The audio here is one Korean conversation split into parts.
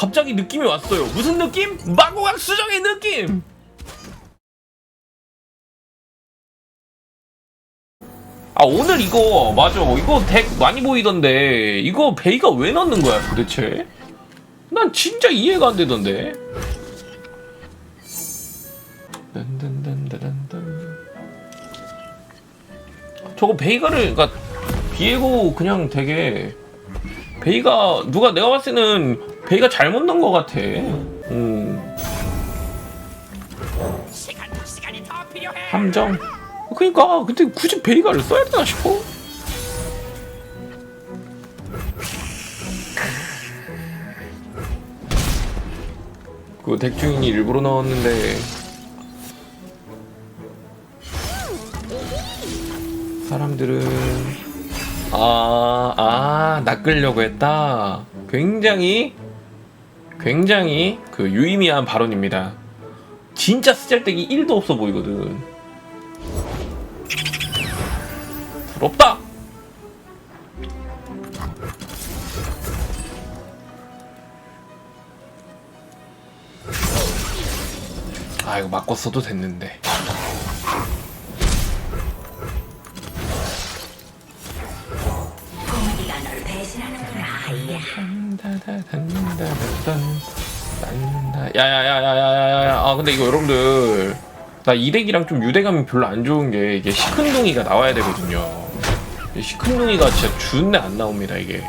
갑자기 느낌이 왔어요. 무슨 느낌? 마고각 수정의 느낌. 아 오늘 이거 맞아 이거 덱 많이 보이던데 이거 베이가 왜 넣는 거야 도대체? 난 진짜 이해가 안 되던데. 저거 베이가를 그러니까 비에고 그냥 되게 베이가 누가 내가 봤을 때는 베이가 잘못 넣은 것 같아. 음. 함정. 그러니까 근데 굳이 베이가를 써야 되나 싶어. 그 덱 주인이 일부러 넣었는데 사람들은 아, 아, 낚으려고 했다. 굉장히, 굉장히 그 유의미한 발언입니다. 진짜 쓰잘데기 1도 없어 보이거든. 부럽다! 아, 이거 맞고 써도 됐는데. 공기가 널 배신하는구나 아이야 야야야야야야야. 아 근데 이거 여러분들 나 이덱이랑 좀 유대감이 별로 안 좋은 게 이게 시큰둥이가 나와야 되거든요. 이 시큰둥이가 진짜 준내 안 나옵니다 이게.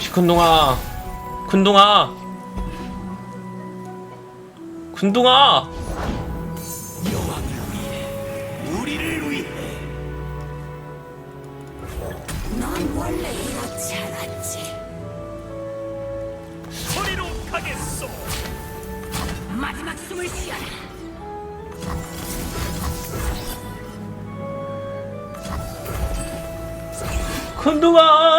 시큰둥아 큰둥아 큰둥아! 넌 원래 이렇지 않았지. 소리로 가겠소. 마지막 숨을 쉬어라. 큰둥아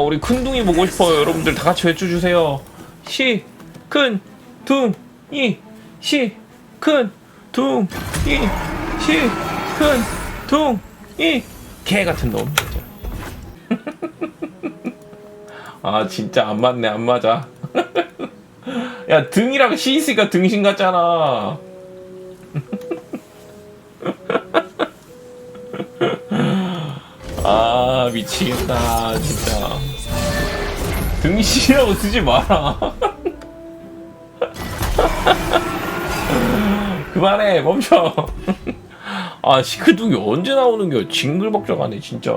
우리 큰둥이 보고 싶어요. 여러분들 다 같이 외쳐주세요. 시, 큰, 둥, 이, 시, 큰, 둥, 이, 시, 큰, 둥, 이. 개 같은 놈. 아 진짜 안 맞네 안 맞아. 야 등이랑 시 있으니까 등신 같잖아. 아 미치겠다 진짜 등신이라고 쓰지 마라. 그만해 멈춰. 아 시큰둥이 언제 나오는 겨 징글벅적하네 진짜.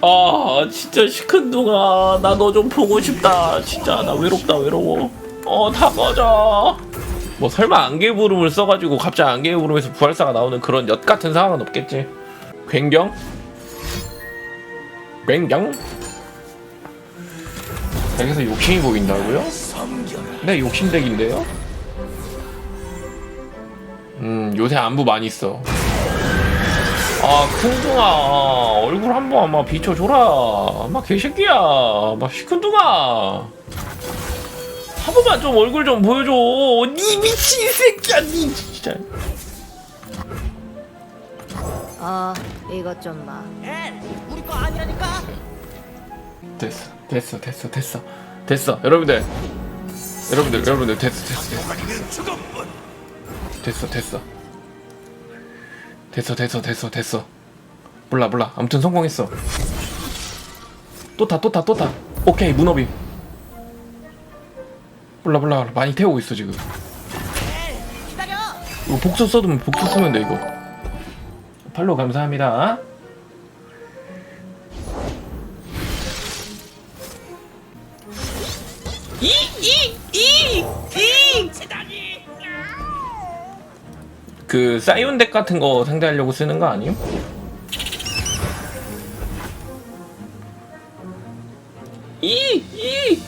아 진짜 시큰둥아. 나 너 좀 보고 싶다. 진짜 나 외롭다 외로워. 어 다 꺼져. 뭐 설마 안개 부름을 써가지고 갑자기 안개 부름에서 부활사가 나오는 그런 엿 같은 상황은 없겠지? 굉경? 꽹경? 덱에서 욕심이 보인다고요? 네 욕심 덱인데요? 음 요새 안부 많이 써. 아 큰둥아 얼굴 한번 아마 비춰줘라. 막 개새끼야. 막 시큰둥아. 한 번만 좀 얼굴 좀 보여줘. 니 미친 새끼야 니 진짜. 어, 이것 좀 봐. 됐어 됐어 됐어 됐어. 됐어. 여러분들. 여러분들 여러분들. 됐어 됐어 됐어. 됐어 됐어. 됐어 됐어 됐어 됐어. 몰라 몰라. 아무튼 성공했어. 또타 오케이 문어비 몰라 몰라. 많이 태우고 있어 지금. 이거 복수 써도 복수 쓰면 돼 이거. 팔로 감사합니다 그 사이온 덱 같은 거 상대하려고 쓰는 거 아니에요? 이! 이!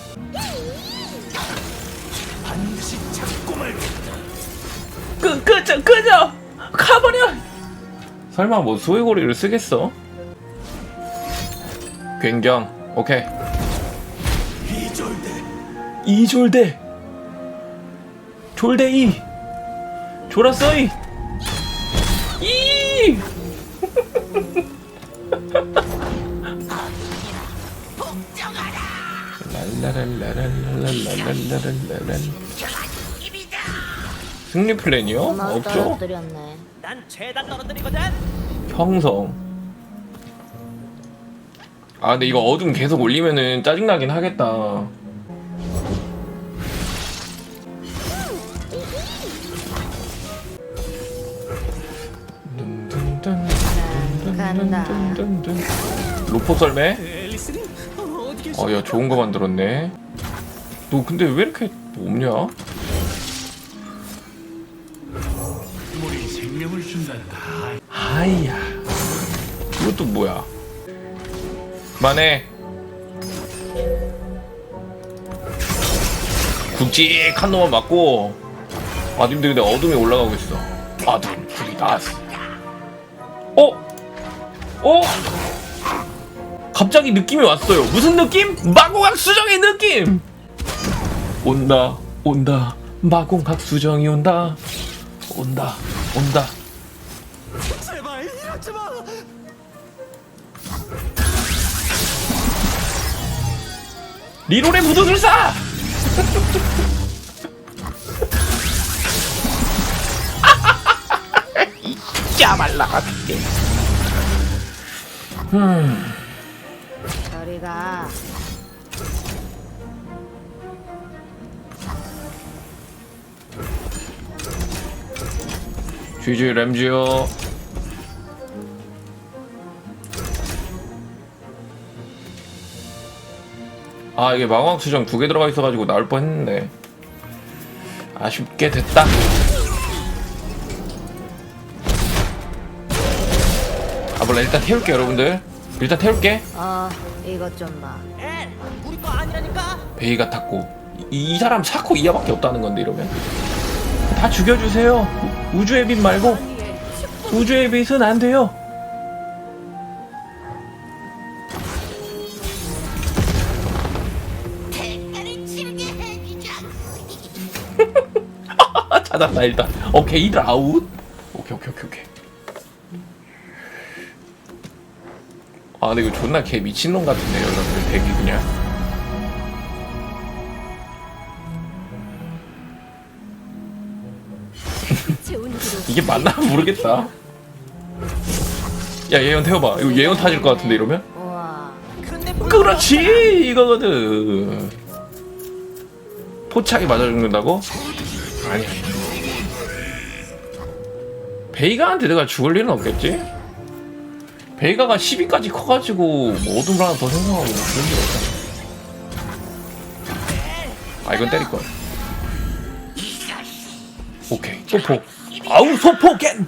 반드시 잡고 말 끄, 끄져, 끄져! 가버려! 설마 뭐 수해고리를 쓰겠어? 굉경 오케이 이졸대 졸대 이 졸았어 이 이! 랄라랄라랄라랄라랄라랄 승리 플랜이요? 없죠? 떨어뜨렸네. 난 죄다 떨어뜨리거든. 형성 아 근데 이거 어둠 계속 올리면은 짜증나긴 하겠다 간다. 로포 썰매? 앨리스는 어디 계시? 어, 야, 좋은 거 만들었네. 너 근데 왜 이렇게 없냐? 물이 생명을 준단다 아이야. 이것도 뭐야? 만해. 굵직한 놈만 맞고. 아, 님들 근데 어둠이 올라가고 있어. 아둠, 불이 나스. 어? 어? 갑자기 느낌이 왔어요. 무슨 느낌? 마공학 수정의 느낌! 온다, 온다. 마공학 수정이 온다. 온다, 온다. 제발 이러지 마. 리롤의 무도술사! 이짜말라가 죽게. 저리 가. GG 램지요. 아 이게 망왕 수정 두 개 들어가 있어가지고 나올 뻔했는데 아쉽게 됐다. 아 몰라 일단 태울게 여러분들. 일단 태울게. 어, 이것 좀 봐. 엘, 우리 거 아니라니까. 베이가 탔고 이, 이 사람 사코 이하밖에 없다는 건데 이러면 다 죽여주세요 우주의 빛 말고 우주의 빛은 안 돼요 찾았다 일단 오케이 라웃 오케 근데 이거 존나 개 미친놈 같은데 여러분들 대기 그냥 이게 맞나 모르겠다. 야 예언 태워봐. 이거 예언 타질 것 같은데 이러면? 그렇지 이거거든. 포착이 맞아 죽는다고? 아니. 베이가한테 내가 죽을 일은 없겠지? 베이가가 12까지 커가지고 뭐 어둠을 하나 더 생성하고 뭐 그런 일 없잖아. 아 이건 때릴 걸. 오케이 소포. 아우 소포 겐.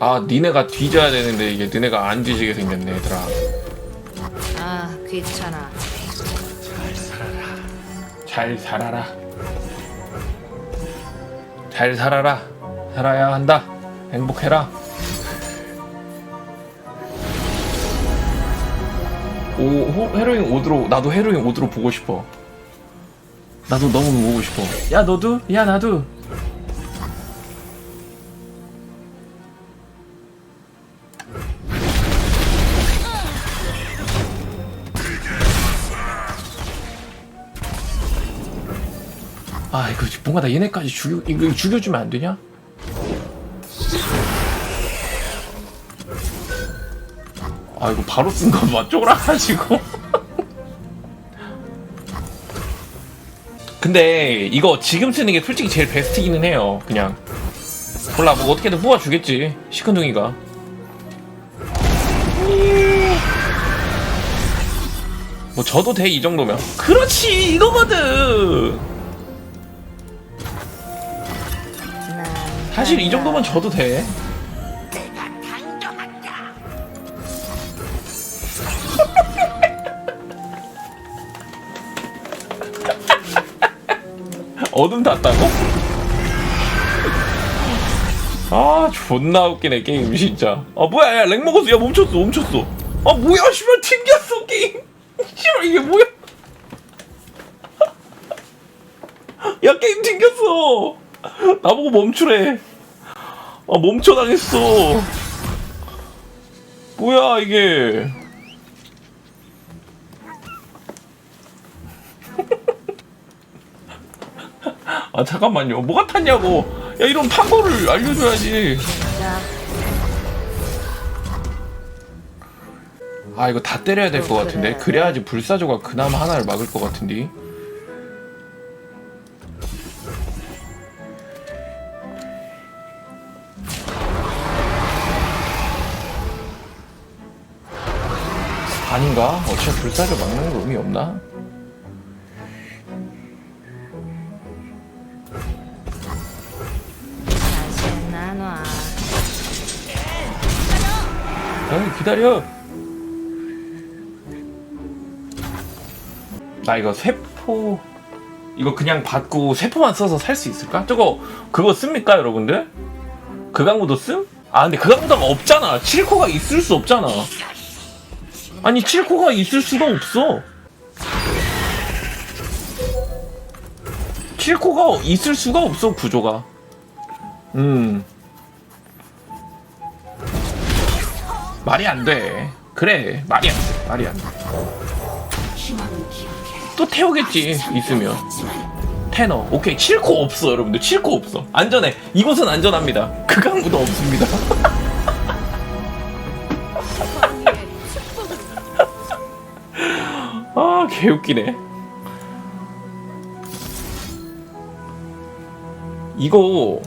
아 니네가 뒤져야 되는데 이게 니네가 안 뒤지게 생겼네 얘들아 아, 귀찮아. 잘 살아라 잘 살아라 살아야 한다. 행복해라. 오 호, 헤로인 5드로 나도 헤로인 5드로 보고 싶어. 나도 너무 보고 싶어. 야 너도? 야 나도 뭔가 나 얘네까지 죽여 이거 죽여주면 안 되냐? 아 이거 바로 쓴거 봐. 쫄아가지고. 근데 이거 지금 쓰는 게 솔직히 제일 베스트기는 해요 그냥. 몰라 뭐 어떻게든 후워주겠지 시큰둥이가. 뭐 저도 돼 이 정도면. 그렇지 이거거든 사실 이 간다. 정도면 저도 돼. 어둠 탔다고? 아 존나 웃기네 게임 진짜. 아 뭐야 야 렉 먹었어. 야 멈췄어 멈췄어. 아 뭐야 씨발 튕겼어 게임. 씨발 이게 뭐야. 야 게임 튕겼어 나보고 멈추래. 아 멈춰 당했어. 뭐야 이게. 아 잠깐만요. 뭐가 탔냐고. 야 이런 탄 거를 알려줘야지. 자, 아 이거 다 때려야 될것 어, 같은데? 그래. 그래야지 불사조가 그나마 하나를 막을 것 같은데 아닌가? 어차피 불사조 막는 거 의미 없나? 에이 기다려 나 이거 세포 이거 그냥 받고 세포만 써서 살 수 있을까? 저거 그거 씁니까 여러분들? 그강무도 씀? 아 근데 그강무도가 없잖아 7코가 있을 수 없잖아 아니 7코가 있을 수가 없어 7코가 있을 수가 없어 구조가 음 말이 안 돼. 그래, 말이 안 돼. 말이 안 돼. 또 태우겠지, 있으면. 테너. 오케이, 7코 없어, 여러분들. 7코 없어. 안전해. 이곳은 안전합니다. 그 강무도 없습니다. 개웃기네. 이거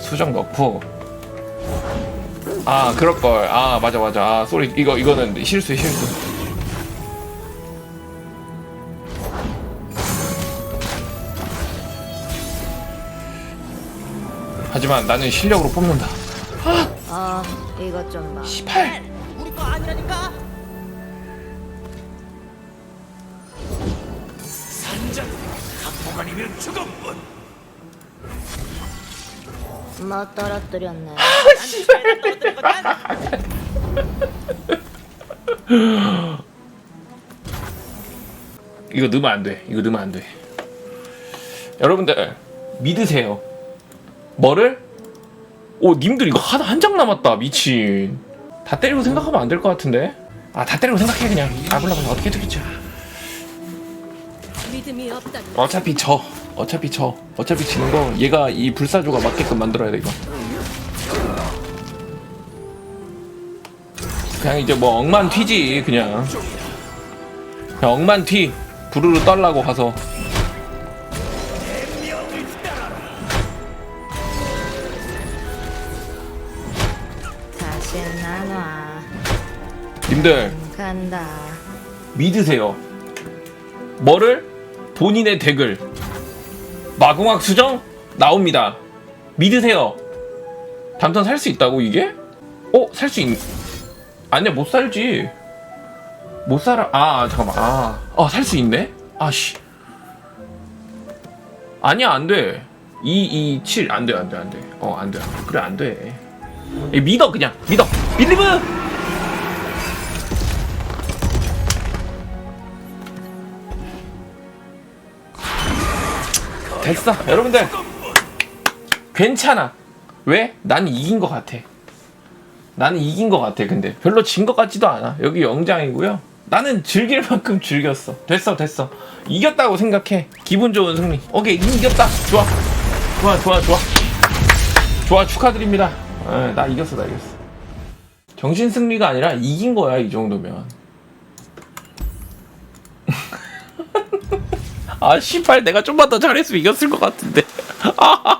수정 넣고. 아 그럴걸. 아 맞아 맞아. 아 쏘리. 이거 이거는 실수 실수. 하지만 나는 실력으로 뽑는다. 어, 이것 좀 봐. 18 우리 거 아니라니까. 산장 각보관이면 죽음뿐 뭐 떨어뜨렸네. 떨어뜨린 거다. 이거 넣으면 안 돼 이거 넣으면 안 돼 여러분들 믿으세요 뭐를? 오 님들 이거 하나 한 장 남았다. 미친. 다 때리고 생각하면 안 될 것 같은데? 아 다 때리고 생각해 그냥. 아 몰라 어떻게 되겠지? 믿음이 없다. 어차피 져. 어차피 져. 어차피 지는 거 얘가 이 불사조가 맞게끔 만들어야 돼 이거. 그냥 이제 뭐 억만 튀지 그냥. 그냥 억만 튀. 부르르 떨라고 가서 님들 간다. 믿으세요. 뭐를? 본인의 덱을. 마공학 수정? 나옵니다. 믿으세요. 담턴 살수 있다고 이게? 어? 살 수 있... 아니야 못 살지. 못 살아. 아 잠깐만. 아살 수 있네? 아씨. 아니야 안 돼. 2, 2, 7 안 돼 안 돼 안 돼. 어 안 돼. 그래 안 돼. 믿어 그냥. 믿어. 빌리브 됐어. 여러분들 괜찮아. 왜? 난 이긴 것 같아. 나는 이긴 것 같아 근데. 별로 진 것 같지도 않아. 여기 영장이고요. 나는 즐길 만큼 즐겼어. 됐어 됐어. 이겼다고 생각해. 기분 좋은 승리. 오케이 이겼다. 좋아. 좋아 좋아 좋아. 좋아 축하드립니다. 에, 나 이겼어 나 이겼어. 정신 승리가 아니라 이긴 거야 이 정도면 아, 씨발, 내가 좀만 더 잘했으면 이겼을 것 같은데. 아,